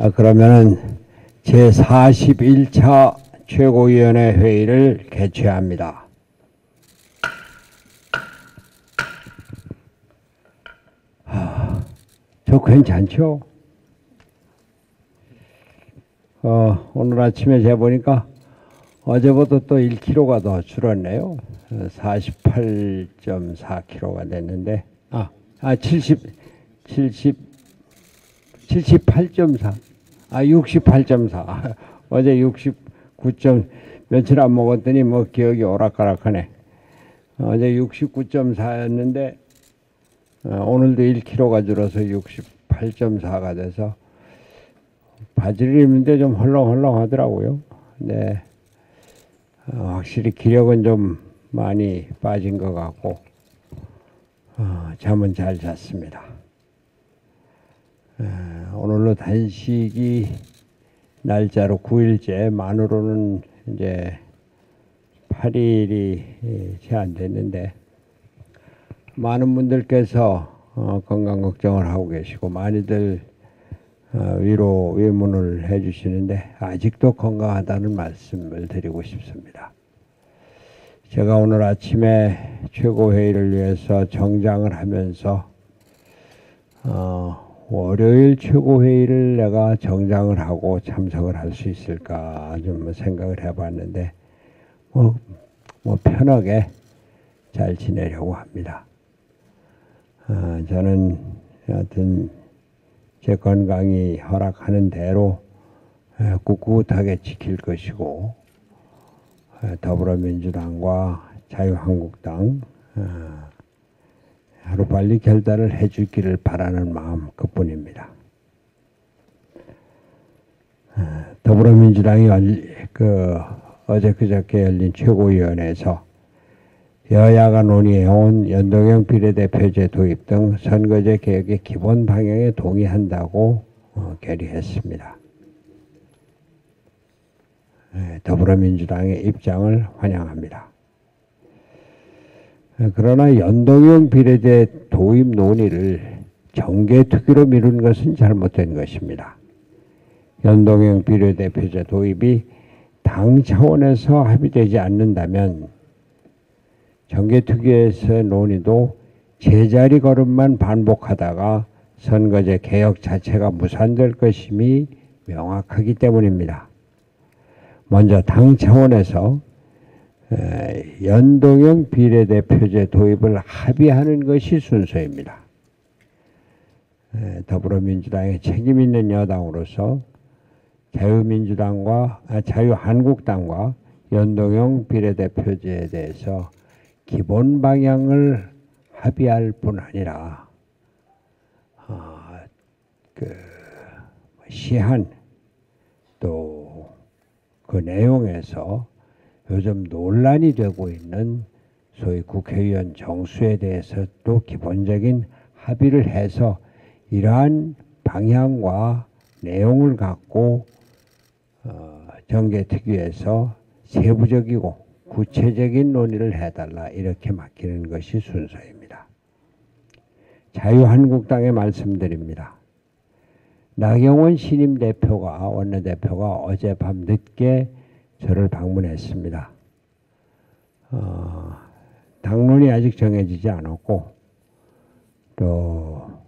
아, 그러면은 제41차 최고위원회 회의를 개최합니다. 아, 저 괜찮죠? 어, 오늘 아침에 재보니까 어제보다 또 1kg가 더 줄었네요. 48.4kg가 됐는데, 아, 아, 70, 70, 78.4. 아, 68.4. 어제 69. 점 며칠 안 먹었더니 뭐 기억이 오락가락하네. 어제 69.4였는데, 어, 오늘도 1kg가 줄어서 68.4가 돼서 바지를 입는데 좀 헐렁헐렁 하더라고요. 네. 어, 확실히 기력은 좀 많이 빠진 것 같고, 어, 잠은 잘 잤습니다. 어, 오늘로 단식이 날짜로 9일째, 만으로는 이제 8일이 채안 됐는데, 많은 분들께서 어, 건강 걱정을 하고 계시고, 많이들 어, 위로 외문을 해주시는데, 아직도 건강하다는 말씀을 드리고 싶습니다. 제가 오늘 아침에 최고회의를 위해서 정장을 하면서, 어, 월요일 최고회의를 내가 정장을 하고 참석을 할 수 있을까 좀 생각을 해봤는데 뭐, 뭐 편하게 잘 지내려고 합니다. 어, 저는 하여튼 제 건강이 허락하는 대로 꿋꿋하게 지킬 것이고 더불어민주당과 자유한국당 어, 하루빨리 결단을 해주기를 바라는 마음 그뿐입니다. 어, 더불어민주당이 그 어제 그저께 열린 최고위원회에서 여야가 논의해온 연동형 비례대표제 도입 등 선거제 개혁의 기본 방향에 동의한다고 어, 결의했습니다. 네, 더불어민주당의 입장을 환영합니다. 그러나 연동형 비례대 도입 논의를 정계특위로 미룬 것은 잘못된 것입니다. 연동형 비례대표제 도입이 당 차원에서 합의되지 않는다면 정계특위에서의 논의도 제자리 걸음만 반복하다가 선거제 개혁 자체가 무산될 것임이 명확하기 때문입니다. 먼저 당 차원에서 연동형 비례대표제 도입을 합의하는 것이 순서입니다. 더불어민주당의 책임 있는 여당으로서 자유민주당과 아, 자유한국당과 연동형 비례대표제에 대해서 기본 방향을 합의할 뿐 아니라 어, 그 시한 또 그 내용에서 요즘 논란이 되고 있는 소위 국회의원 정수에 대해서도 기본적인 합의를 해서 이러한 방향과 내용을 갖고 어, 정계 특위에서 세부적이고 구체적인 논의를 해달라 이렇게 맡기는 것이 순서입니다. 자유한국당에 말씀드립니다. 나경원 신임 대표가 원내대표가 어젯밤 늦게 저를 방문했습니다. 어, 당론이 아직 정해지지 않았고 또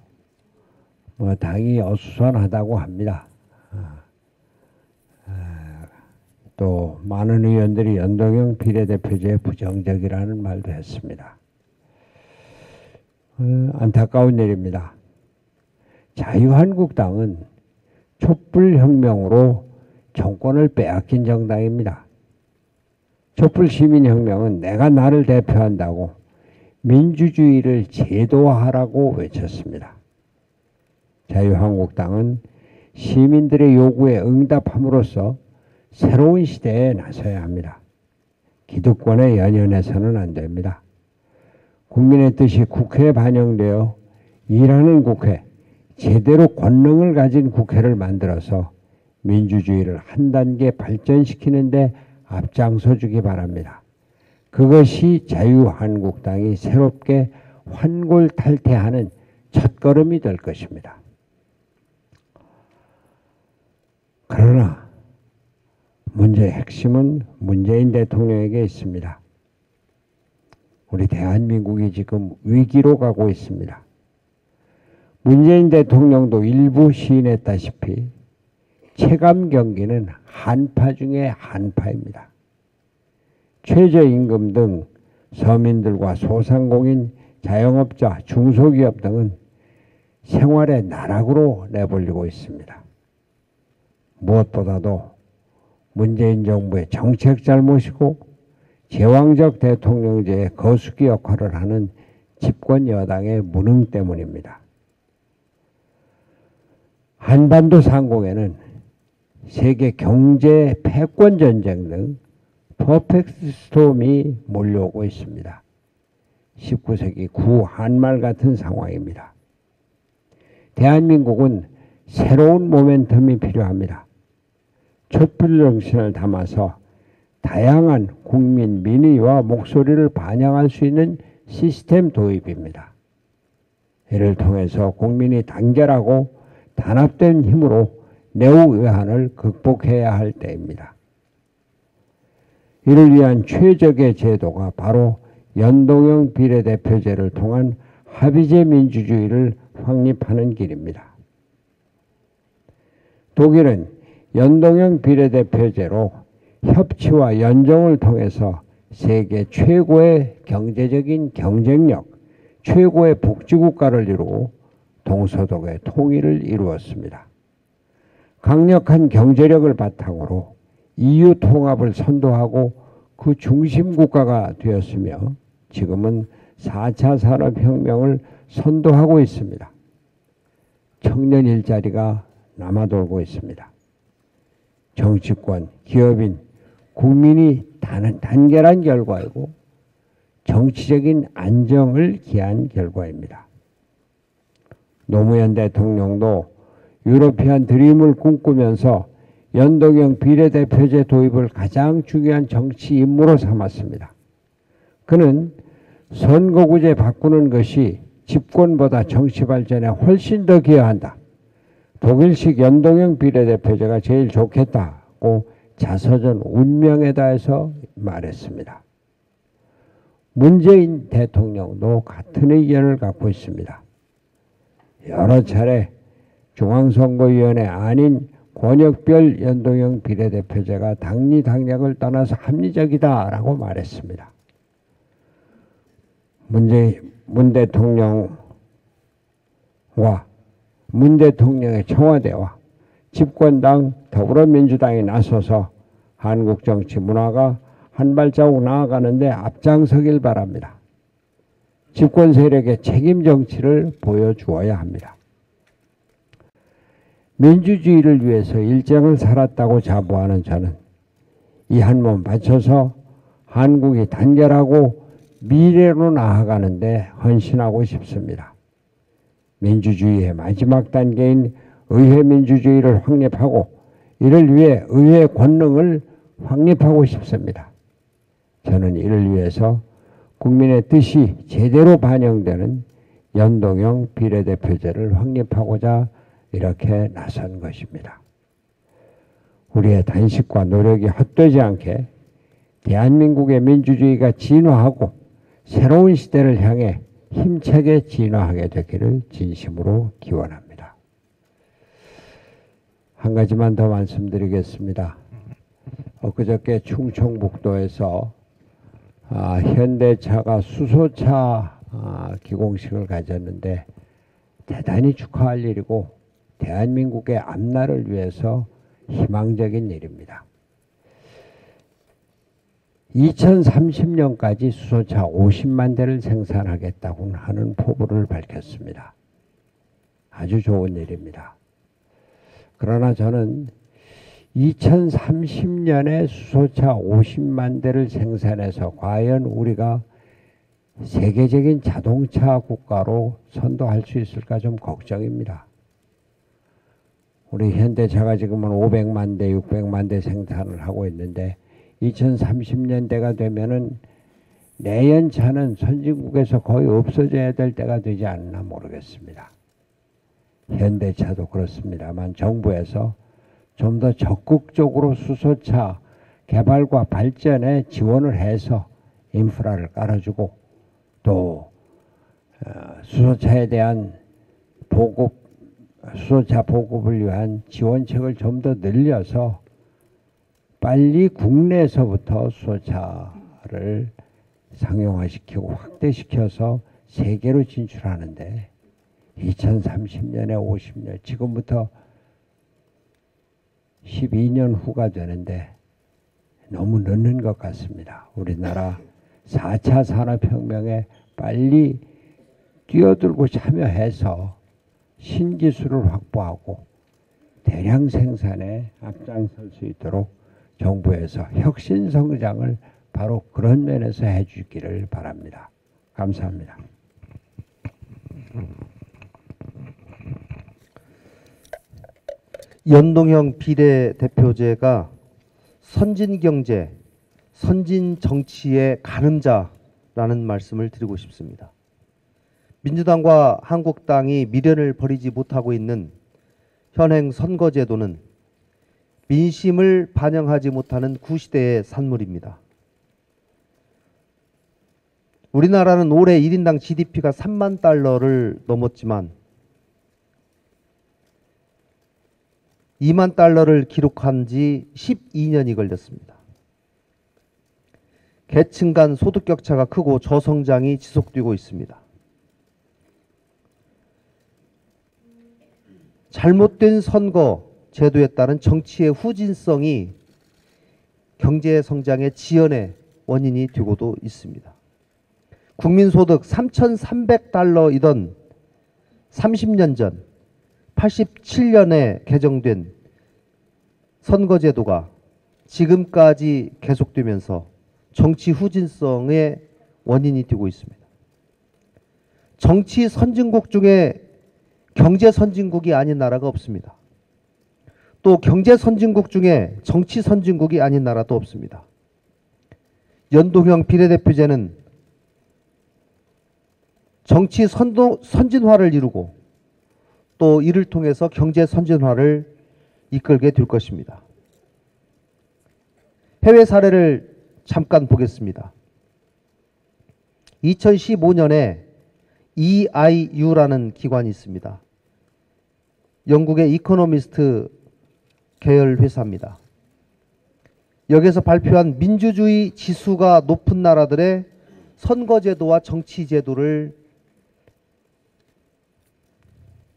뭐 당이 어수선하다고 합니다. 어, 어, 또 많은 의원들이 연동형 비례대표제에 부정적이라는 말도 했습니다. 어, 안타까운 일입니다. 자유한국당은 촛불혁명으로 정권을 빼앗긴 정당입니다. 촛불시민혁명은 내가 나를 대표한다고 민주주의를 제도화하라고 외쳤습니다. 자유한국당은 시민들의 요구에 응답함으로써 새로운 시대에 나서야 합니다. 기득권에 연연해서는 안 됩니다. 국민의 뜻이 국회에 반영되어 일하는 국회, 제대로 권능을 가진 국회를 만들어서 민주주의를 한 단계 발전시키는데 앞장서 주기 바랍니다. 그것이 자유한국당이 새롭게 환골탈태하는 첫걸음이 될 것입니다. 그러나 문제의 핵심은 문재인 대통령에게 있습니다. 우리 대한민국이 지금 위기로 가고 있습니다. 문재인 대통령도 일부 시인했다시피 체감 경기는 한파 중에 한파입니다. 최저임금 등 서민들과 소상공인, 자영업자, 중소기업 등은 생활의 나락으로 내몰리고 있습니다. 무엇보다도 문재인 정부의 정책 잘못이고 제왕적 대통령제의 거수기 역할을 하는 집권 여당의 무능 때문입니다. 한반도 상공에는 세계 경제 패권 전쟁 등 퍼펙트 스톰이 몰려오고 있습니다. 19세기 구 한말 같은 상황입니다. 대한민국은 새로운 모멘텀이 필요합니다. 촛불 정신을 담아서 다양한 국민 민의와 목소리를 반영할 수 있는 시스템 도입입니다. 이를 통해서 국민이 단결하고 단합된 힘으로 내후 외환을 극복해야 할 때입니다. 이를 위한 최적의 제도가 바로 연동형 비례대표제를 통한 합의제 민주주의를 확립하는 길입니다. 독일은 연동형 비례대표제로 협치와 연정을 통해서 세계 최고의 경제적인 경쟁력, 최고의 복지국가를 이루고 동서독의 통일을 이루었습니다. 강력한 경제력을 바탕으로 EU 통합을 선도하고 그 중심 국가가 되었으며 지금은 4차 산업혁명을 선도하고 있습니다. 청년 일자리가 남아돌고 있습니다. 정치권, 기업인, 국민이 단, 단결한 결과이고 정치적인 안정을 기한 결과입니다. 노무현 대통령도 유로피안 드림을 꿈꾸면서 연동형 비례대표제 도입을 가장 중요한 정치 임무로 삼았습니다. 그는 선거구제 바꾸는 것이 집권보다 정치 발전에 훨씬 더 기여한다. 독일식 연동형 비례대표제가 제일 좋겠다고 자서전 운명에다해서 말했습니다. 문재인 대통령도 같은 의견을 갖고 있습니다. 여러 차례 중앙선거위원회 아닌 권역별 연동형 비례대표제가 당리 당략을 떠나서 합리적이다라고 말했습니다. 문재 문 대통령과 문 대통령의 청와대와 집권당 더불어민주당이 나서서 한국 정치 문화가 한 발자국 나아가는데 앞장서길 바랍니다. 집권 세력의 책임 정치를 보여주어야 합니다. 민주주의를 위해서 일정을 살았다고 자부하는 저는 이 한 몸 바쳐서 한국이 단결하고 미래로 나아가는데 헌신하고 싶습니다. 민주주의의 마지막 단계인 의회 민주주의를 확립하고 이를 위해 의회 권능을 확립하고 싶습니다. 저는 이를 위해서 국민의 뜻이 제대로 반영되는 연동형 비례대표제를 확립하고자 이렇게 나선 것입니다. 우리의 단식과 노력이 헛되지 않게 대한민국의 민주주의가 진화하고 새로운 시대를 향해 힘차게 진화하게 되기를 진심으로 기원합니다. 한 가지만 더 말씀드리겠습니다. 엊그저께 충청북도에서 아, 현대차가 수소차 아, 기공식을 가졌는데 대단히 축하할 일이고 대한민국의 앞날을 위해서 희망적인 일입니다. 2030년까지 수소차 50만 대를 생산하겠다고 하는 포부를 밝혔습니다. 아주 좋은 일입니다. 그러나 저는 2030년에 수소차 50만 대를 생산해서 과연 우리가 세계적인 자동차 국가로 선도할 수 있을까 좀 걱정입니다. 우리 현대차가 지금은 500만 대, 600만 대 생산을 하고 있는데 2030년대가 되면은 내연차는 선진국에서 거의 없어져야 될 때가 되지 않나 모르겠습니다. 현대차도 그렇습니다만 정부에서 좀 더 적극적으로 수소차 개발과 발전에 지원을 해서 인프라를 깔아주고 또 어, 수소차에 대한 보급 수소차 보급을 위한 지원책을 좀 더 늘려서 빨리 국내에서부터 수소차를 상용화시키고 확대시켜서 세계로 진출하는데 2030년에 50년 지금부터 12년 후가 되는데 너무 늦는 것 같습니다. 우리나라 4차 산업혁명에 빨리 뛰어들고 참여해서 신기술을 확보하고 대량 생산에 앞장설 수 있도록 정부에서 혁신 성장을 바로 그런 면에서 해주기를 바랍니다. 감사합니다. 연동형 비례대표제가 선진경제, 선진정치의 가늠자라는 말씀을 드리고 싶습니다. 민주당과 한국당이 미련을 버리지 못하고 있는 현행 선거제도는 민심을 반영하지 못하는 구시대의 산물입니다. 우리나라는 올해 1인당 GDP가 3만 달러를 넘었지만 2만 달러를 기록한 지 12년이 걸렸습니다. 계층 간 소득 격차가 크고 저성장이 지속되고 있습니다. 잘못된 선거 제도에 따른 정치의 후진성이 경제 성장의 지연의 원인이 되고도 있습니다. 국민소득 3,300달러이던 30년 전 87년에 개정된 선거제도가 지금까지 계속되면서 정치 후진성의 원인이 되고 있습니다. 정치 선진국 중에 경제 선진국이 아닌 나라가 없습니다. 또 경제 선진국 중에 정치 선진국이 아닌 나라도 없습니다. 연동형 비례대표제는 정치 선도, 선진화를 이루고 또 이를 통해서 경제 선진화를 이끌게 될 것입니다. 해외 사례를 잠깐 보겠습니다. 2015년에 EIU라는 기관이 있습니다. 영국의 이코노미스트 계열 회사입니다. 여기서 발표한 민주주의 지수가 높은 나라들의 선거제도와 정치제도를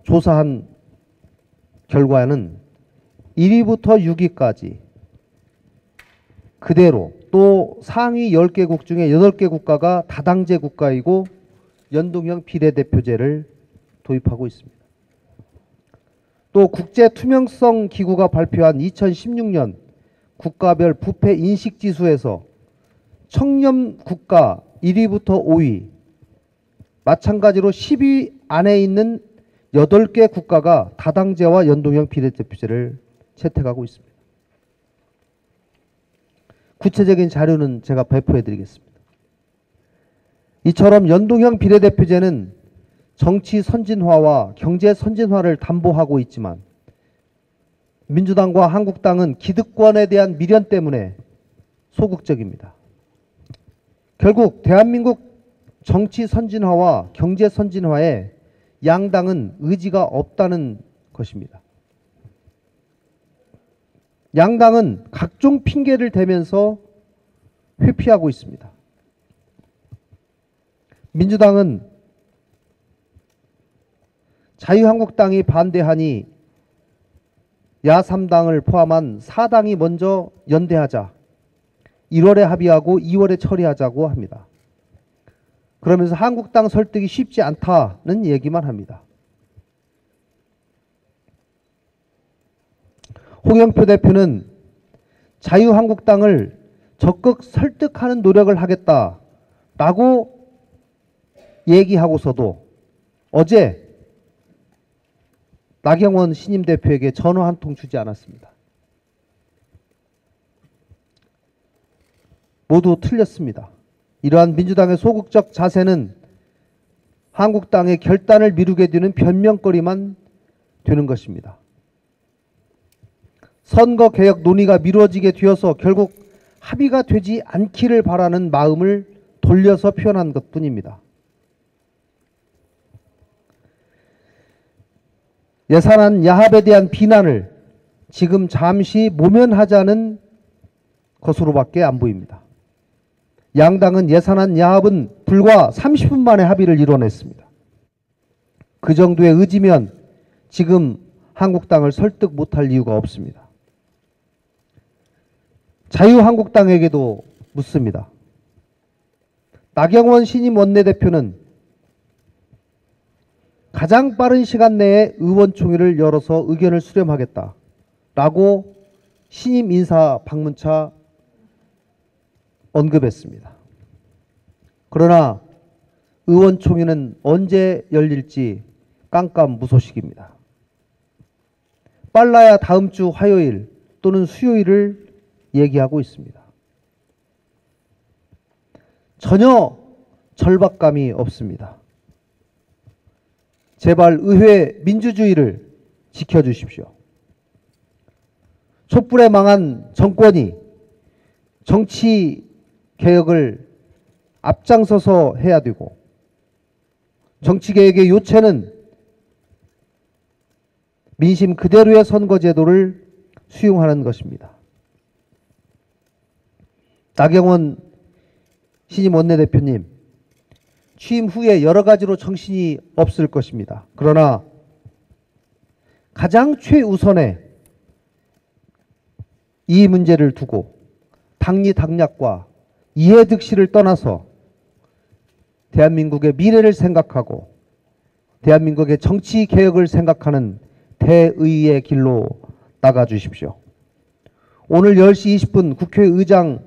조사한 결과는 1위부터 6위까지 그대로 또 상위 10개국 중에 8개 국가가 다당제 국가이고 연동형 비례대표제를 도입하고 있습니다. 또 국제투명성 기구가 발표한 2016년 국가별 부패 인식 지수에서 청렴 국가 1위부터 5위 마찬가지로 10위 안에 있는 8개 국가가 다당제와 연동형 비례대표제를 채택하고 있습니다. 구체적인 자료는 제가 배포해 드리겠습니다. 이처럼 연동형 비례대표제는 정치 선진화와 경제 선진화를 담보하고 있지만 민주당과 한국당은 기득권에 대한 미련 때문에 소극적입니다. 결국 대한민국 정치 선진화와 경제 선진화에 양당은 의지가 없다는 것입니다. 양당은 각종 핑계를 대면서 회피하고 있습니다. 민주당은 자유한국당이 반대하니 야3당을 포함한 4당이 먼저 연대하자. 1월에 합의하고 2월에 처리하자고 합니다. 그러면서 한국당 설득이 쉽지 않다는 얘기만 합니다. 홍영표 대표는 자유한국당을 적극 설득하는 노력을 하겠다라고 얘기하고서도 어제 나경원 신임 대표에게 전화 한 통 주지 않았습니다. 모두 틀렸습니다. 이러한 민주당의 소극적 자세는 한국당의 결단을 미루게 되는 변명거리만 되는 것입니다. 선거 개혁 논의가 미뤄지게 되어서 결국 합의가 되지 않기를 바라는 마음을 돌려서 표현한 것 뿐입니다. 예산안 야합에 대한 비난을 지금 잠시 모면하자는 것으로밖에 안 보입니다. 양당은 예산안 야합은 불과 30분 만에 합의를 이뤄냈습니다. 그 정도의 의지면 지금 한국당을 설득 못할 이유가 없습니다. 자유한국당에게도 묻습니다. 나경원 신임 원내대표는 가장 빠른 시간 내에 의원총회를 열어서 의견을 수렴하겠다라고 신임 인사 방문차 언급했습니다. 그러나 의원총회는 언제 열릴지 깜깜무소식입니다. 빨라야 다음 주 화요일 또는 수요일을 얘기하고 있습니다. 전혀 절박감이 없습니다. 제발 의회 민주주의를 지켜주십시오. 촛불에 망한 정권이 정치 개혁을 앞장서서 해야 되고 정치 개혁의 요체는 민심 그대로의 선거제도를 수용하는 것입니다. 나경원 신임 원내대표님, 취임 후에 여러 가지로 정신이 없을 것입니다. 그러나 가장 최우선에 이 문제를 두고 당리당략과 이해득실을 떠나서 대한민국의 미래를 생각하고 대한민국의 정치 개혁을 생각하는 대의의 길로 나가 주십시오. 오늘 10시 20분 국회의장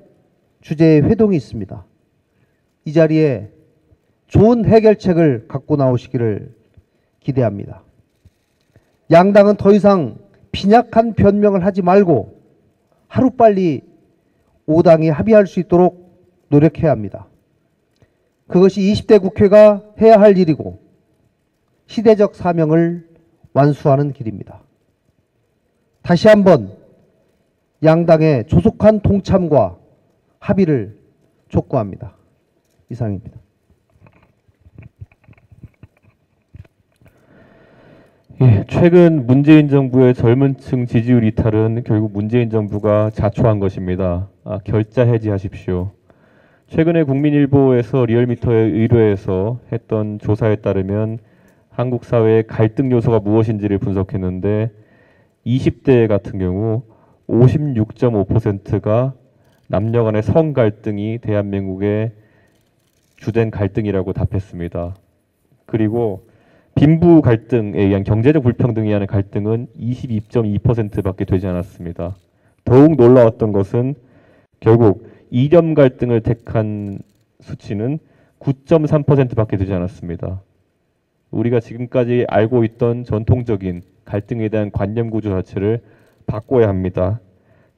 주재의 회동이 있습니다. 이 자리에 좋은 해결책을 갖고 나오시기를 기대합니다. 양당은 더 이상 빈약한 변명을 하지 말고 하루빨리 5당이 합의할 수 있도록 노력해야 합니다. 그것이 20대 국회가 해야 할 일이고 시대적 사명을 완수하는 길입니다. 다시 한번 양당의 조속한 동참과 합의를 촉구합니다. 이상입니다. 예, 최근 문재인 정부의 젊은 층 지지율 이탈은 결국 문재인 정부가 자초한 것입니다. 아, 결자 해지하십시오. 최근에 국민일보에서 리얼미터에 의뢰해서 했던 조사에 따르면 한국 사회의 갈등 요소가 무엇인지를 분석했는데 20대 같은 경우 56.5%가 남녀 간의 성 갈등이 대한민국의 주된 갈등이라고 답했습니다. 그리고 빈부 갈등에 의한 경제적 불평등에 의한 갈등은 22.2%밖에 되지 않았습니다. 더욱 놀라웠던 것은 결국 이념 갈등을 택한 수치는 9.3%밖에 되지 않았습니다. 우리가 지금까지 알고 있던 전통적인 갈등에 대한 관념 구조 자체를 바꿔야 합니다.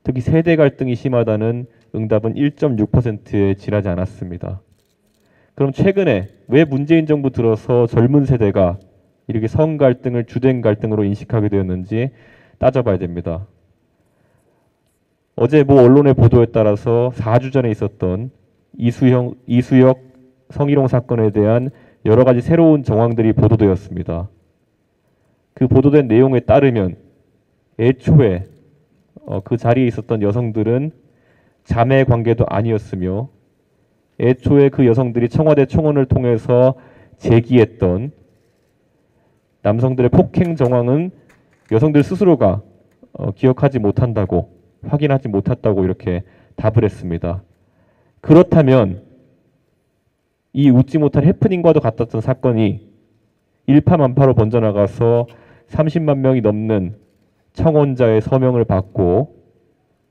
특히 세대 갈등이 심하다는 응답은 1.6%에 지나지 않았습니다. 그럼 최근에 왜 문재인 정부 들어서 젊은 세대가 이렇게 성 갈등을 주된 갈등으로 인식하게 되었는지 따져봐야 됩니다. 어제 모 언론의 보도에 따라서 4주 전에 있었던 이수형, 이수혁 성희롱 사건에 대한 여러 가지 새로운 정황들이 보도되었습니다. 그 보도된 내용에 따르면 애초에 어, 그 자리에 있었던 여성들은 자매 관계도 아니었으며 애초에 그 여성들이 청와대 청원을 통해서 제기했던 남성들의 폭행 정황은 여성들 스스로가 어, 기억하지 못한다고 확인하지 못했다고 이렇게 답을 했습니다. 그렇다면 이 웃지 못할 해프닝과도 같았던 사건이 일파만파로 번져나가서 30만 명이 넘는 청원자의 서명을 받고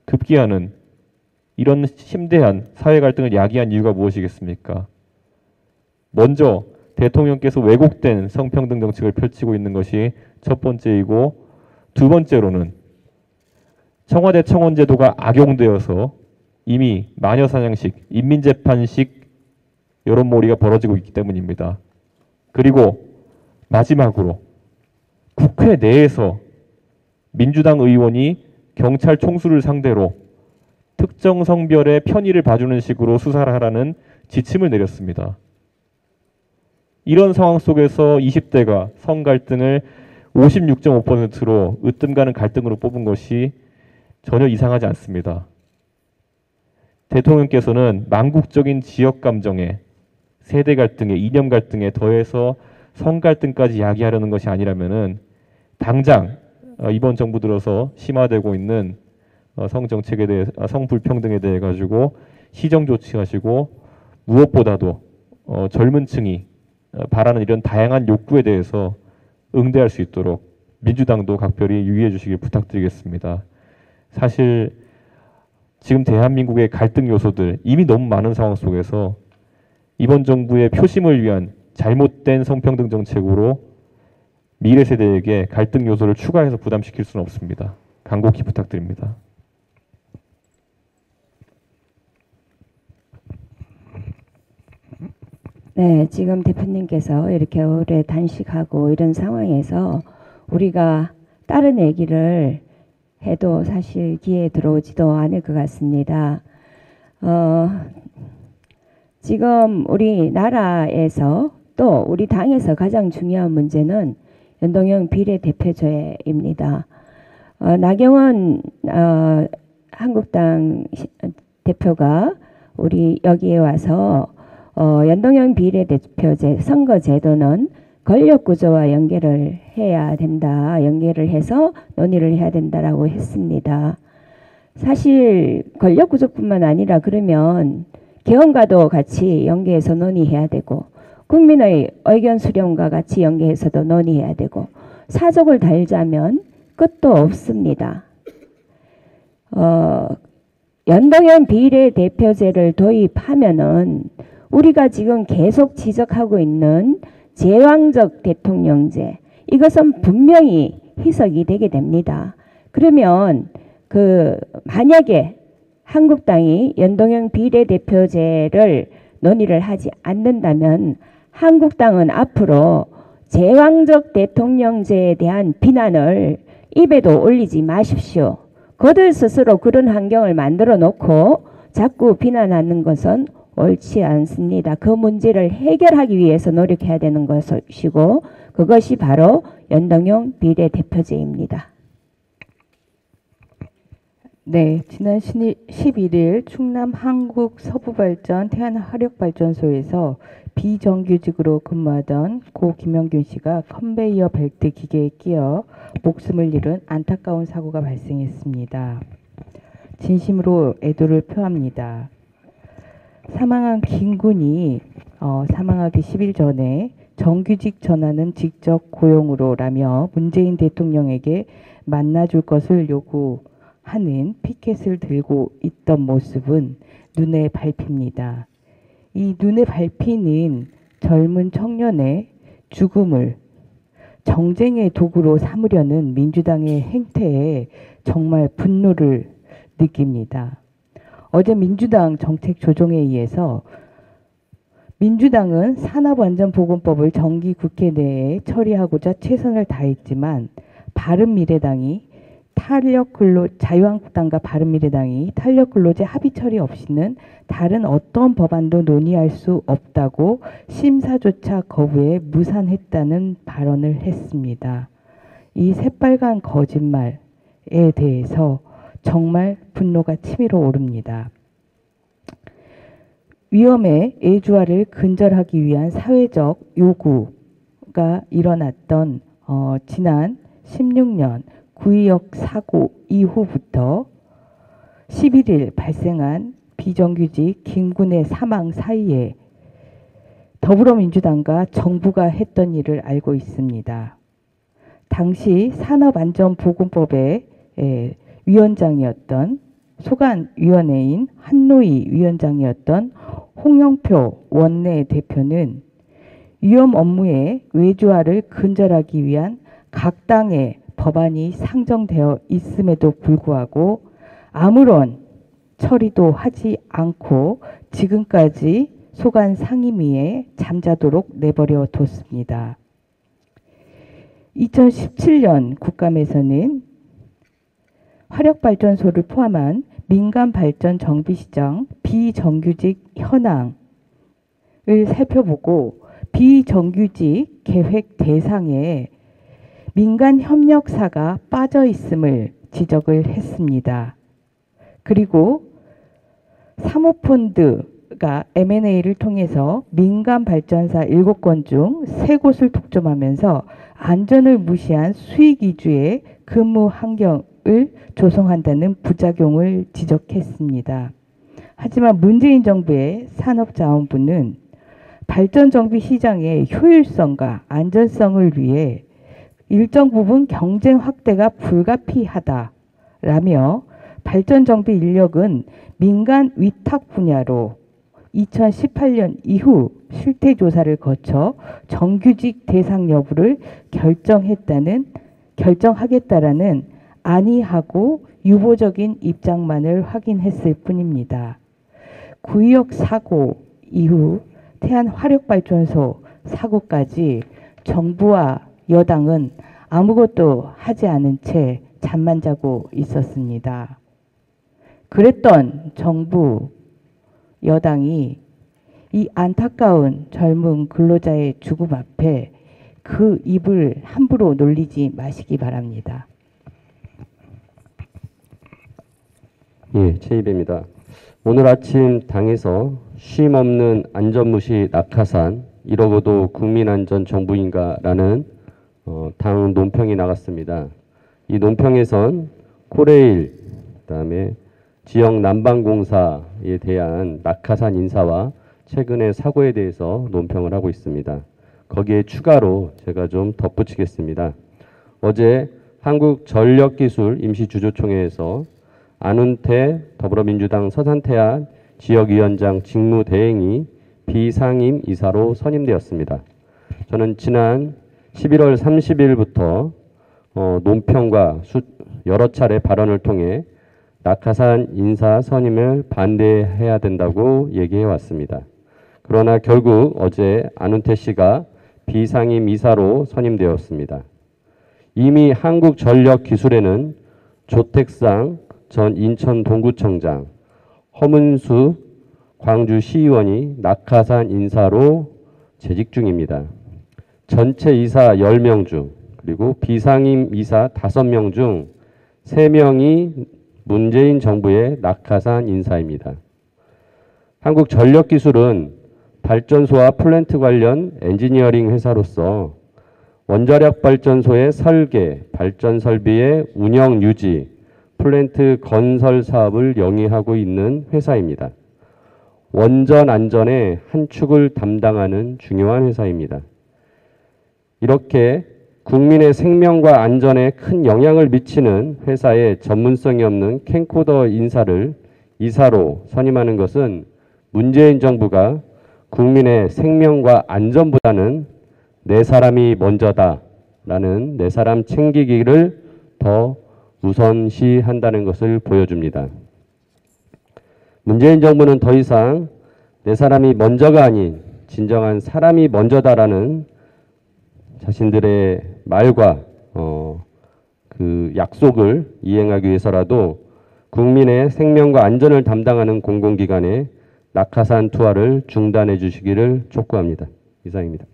급기야는 이런 심대한 사회 갈등을 야기한 이유가 무엇이겠습니까? 먼저 대통령께서 왜곡된 성평등 정책을 펼치고 있는 것이 첫 번째이고 두 번째로는 청와대 청원 제도가 악용되어서 이미 마녀사냥식, 인민재판식 여론몰이가 벌어지고 있기 때문입니다. 그리고 마지막으로 국회 내에서 민주당 의원이 경찰 총수를 상대로 특정 성별의 편의를 봐주는 식으로 수사를 하라는 지침을 내렸습니다. 이런 상황 속에서 20대가 성 갈등을 56.5%로 으뜸 가는 갈등으로 뽑은 것이 전혀 이상하지 않습니다. 대통령께서는 망국적인 지역 감정에 세대 갈등에 이념 갈등에 더해서 성 갈등까지 야기하려는 것이 아니라면은 당장 어, 이번 정부 들어서 심화되고 있는 어, 성 정책에 대해 아, 성 불평등에 대해 가지고 시정 조치하시고 무엇보다도 어, 젊은 층이 어, 바라는 이런 다양한 욕구에 대해서 응대할 수 있도록 민주당도 각별히 유의해 주시길 부탁드리겠습니다. 사실 지금 대한민국의 갈등 요소들 이미 너무 많은 상황 속에서 이번 정부의 표심을 위한 잘못된 성평등 정책으로 미래 세대에게 갈등 요소를 추가해서 부담시킬 수는 없습니다. 간곡히 부탁드립니다. 네, 지금 대표님께서 이렇게 오래 단식하고 이런 상황에서 우리가 다른 얘기를 해도 사실 귀에 들어오지도 않을 것 같습니다. 어, 지금 우리 나라에서 또 우리 당에서 가장 중요한 문제는 연동형 비례대표제입니다. 어, 나경원 어, 한국당 시- 대표가 우리 여기에 와서 어, 연동형 비례대표제 선거제도는 권력 구조와 연계를 해야 된다. 연계를 해서 논의를 해야 된다라고 했습니다. 사실 권력 구조뿐만 아니라 그러면 개헌과도 같이 연계해서 논의해야 되고 국민의 의견 수렴과 같이 연계해서도 논의해야 되고 사족을 달자면 끝도 없습니다. 어, 연동형 비례대표제를 도입하면은 우리가 지금 계속 지적하고 있는 제왕적 대통령제 이것은 분명히 희석이 되게 됩니다. 그러면 그 만약에 한국당이 연동형 비례대표제를 논의를 하지 않는다면 한국당은 앞으로 제왕적 대통령제에 대한 비난을 입에도 올리지 마십시오. 그들 스스로 그런 환경을 만들어 놓고 자꾸 비난하는 것은 옳지 않습니다. 그 문제를 해결하기 위해서 노력해야 되는 것이고 그것이 바로 연동형 비례대표제입니다. 네, 지난 11일 충남 한국 서부발전 태안화력발전소에서 비정규직으로 근무하던 고 김영균 씨가 컨베이어 벨트 기계에 끼어 목숨을 잃은 안타까운 사고가 발생했습니다. 진심으로 애도를 표합니다. 사망한 김 군이 어, 사망하기 10일 전에 정규직 전환은 직접 고용으로라며 문재인 대통령에게 만나줄 것을 요구하는 피켓을 들고 있던 모습은 눈에 밟힙니다. 이 눈에 밟히는 젊은 청년의 죽음을 정쟁의 도구로 삼으려는 민주당의 행태에 정말 분노를 느낍니다. 어제 민주당 정책 조정회의에서 민주당은 산업안전보건법을 정기 국회 내에 처리하고자 최선을 다했지만 바른미래당이 탄력 근로 자유한국당과 바른미래당이 탄력 근로제 합의 처리 없이는 다른 어떤 법안도 논의할 수 없다고 심사조차 거부해 무산했다는 발언을 했습니다. 이 새빨간 거짓말에 대해서 정말 분노가 치밀어 오릅니다. 위험의 애주화를 근절하기 위한 사회적 요구가 일어났던 어, 지난 16년 구의역 사고 이후부터 11일 발생한 비정규직 김군의 사망 사이에 더불어민주당과 정부가 했던 일을 알고 있습니다. 당시 산업안전보건법의 에, 위원장이었던 소관위원회인 한노희 위원장이었던 홍영표 원내 대표는 위험 업무의 외주화를 근절하기 위한 각 당의 법안이 상정되어 있음에도 불구하고 아무런 처리도 하지 않고 지금까지 소관 상임위에 잠자도록 내버려 뒀습니다. 2017년 국감에서는 화력발전소를 포함한 민간 발전 정비 시장 비정규직 현황을 살펴보고 비정규직 계획 대상에 민간 협력사가 빠져 있음을 지적을 했습니다. 그리고 사모펀드가 M&A를 통해서 민간 발전사 7건 중 3곳을 독점하면서 안전을 무시한 수익 위주의 근무 환경 을 조성한다는 부작용을 지적했습니다. 하지만 문재인 정부의 산업자원부는 발전 정비 시장의 효율성과 안전성을 위해 일정 부분 경쟁 확대가 불가피하다라며 발전 정비 인력은 민간 위탁 분야로 2018년 이후 실태 조사를 거쳐 정규직 대상 여부를 결정했다는 결정하겠다라는 안이하고 유보적인 입장만을 확인했을 뿐입니다. 구의역 사고 이후 태안 화력발전소 사고까지 정부와 여당은 아무것도 하지 않은 채 잠만 자고 있었습니다. 그랬던 정부 여당이 이 안타까운 젊은 근로자의 죽음 앞에 그 입을 함부로 놀리지 마시기 바랍니다. 예, 제2배입니다. 오늘 아침 당에서 쉼 없는 안전무시 낙하산 이러고도 국민안전 정부인가라는 어, 당 논평이 나갔습니다. 이 논평에선 코레일 그다음에 지역 난방공사에 대한 낙하산 인사와 최근의 사고에 대해서 논평을 하고 있습니다. 거기에 추가로 제가 좀 덧붙이겠습니다. 어제 한국전력기술 임시주주총회에서 안훈태 더불어민주당 서산태안 지역위원장 직무대행이 비상임 이사로 선임되었습니다. 저는 지난 11월 30일부터 어, 논평과 수, 여러 차례 발언을 통해 낙하산 인사 선임을 반대해야 된다고 얘기해 왔습니다. 그러나 결국 어제 안훈태 씨가 비상임 이사로 선임되었습니다. 이미 한국전력기술에는 조택상 전 인천 동구청장, 허문수 광주시의원이 낙하산 인사로 재직 중입니다. 전체 이사 10명 중 그리고 비상임 이사 5명 중 3명이 문재인 정부의 낙하산 인사입니다. 한국전력기술은 발전소와 플랜트 관련 엔지니어링 회사로서 원자력 발전소의 설계, 발전 설비의 운영 유지, 플랜트 건설 사업을 영위하고 있는 회사입니다. 원전 안전의 한 축을 담당하는 중요한 회사입니다. 이렇게 국민의 생명과 안전에 큰 영향을 미치는 회사에 전문성이 없는 캠코더 인사를 이사로 선임하는 것은 문재인 정부가 국민의 생명과 안전보다는 내 사람이 먼저다라는 내 사람 챙기기를 더 우선시한다는 것을 보여줍니다. 문재인 정부는 더 이상 내 사람이 먼저가 아닌 진정한 사람이 먼저다라는 자신들의 말과 어, 그 약속을 이행하기 위해서라도 국민의 생명과 안전을 담당하는 공공기관에 낙하산 투하를 중단해 주시기를 촉구합니다. 이상입니다.